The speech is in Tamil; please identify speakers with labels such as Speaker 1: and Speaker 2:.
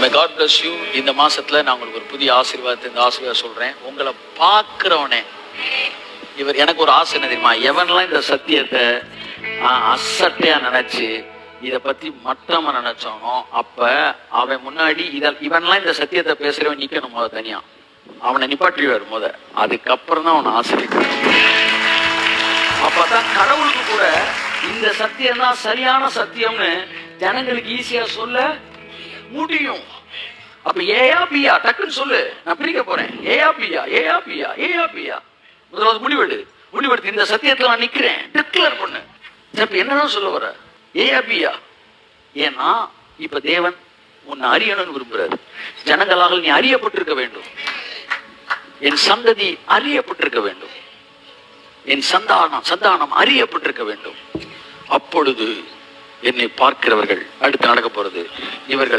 Speaker 1: மை காட் பிளஸ் யூ இந்த மாசத்துல நான் உங்களுக்கு ஒரு புதிய ஆசீர்வாதத்தை இந்த ஆசீர்வாதம் சொல்றேன். உங்களை பார்க்கிறவனே இவர் எனக்கு ஒரு ஆசை என்ன தெரியுமா? எவன்லாம் இந்த சத்தியத்தை ஆஹ், அசட்டையா நினைச்சு இத பத்தி மட்டமா நினைச்சானோ அப்ப அவன் முன்னாடி இத இவன்லாம் இந்த சத்தியத்தை பேசுறவன் நிற்கணும் முத தனியா. அவனை நிப்பாட்டிடுவார் முத. அதுக்கப்புறம் தான் அவனை ஆசிரியர் அப்பதான் கடவுளுக்கு கூட இந்த சத்தியம் தான் சரியான சத்தியம்னு ஜனங்களுக்கு ஈஸியா சொல்ல முடியும். அப்ப ஏயா பியா டக்குன்னு சொல்லு. நான் பிரிக்க போறேன். ஏயா பியா ஏயா பியா ஏயா பியா. முதலாவது முடிவெடு. முடிவெடுத்து இந்த சத்தியத்துல நான் நிக்கிறேன். டிக்ளேர் பண்ணு. இப்ப என்னதான் சொல்ல வர? ஏயா பியா. ஏன்னா இப்ப தேவன் உன்னை அறியணும்னு விரும்புறாரு. ஜனங்களாக நீ அறியப்பட்டிருக்க வேண்டும். என் சந்ததி அறியப்பட்டிருக்க வேண்டும். என் சந்தானம் சந்தானம் அறியப்பட்டிருக்க வேண்டும். அப்பொழுது என்னை பார்க்கிறவர்கள் அடுத்து நடக்க போறது இவர்கள்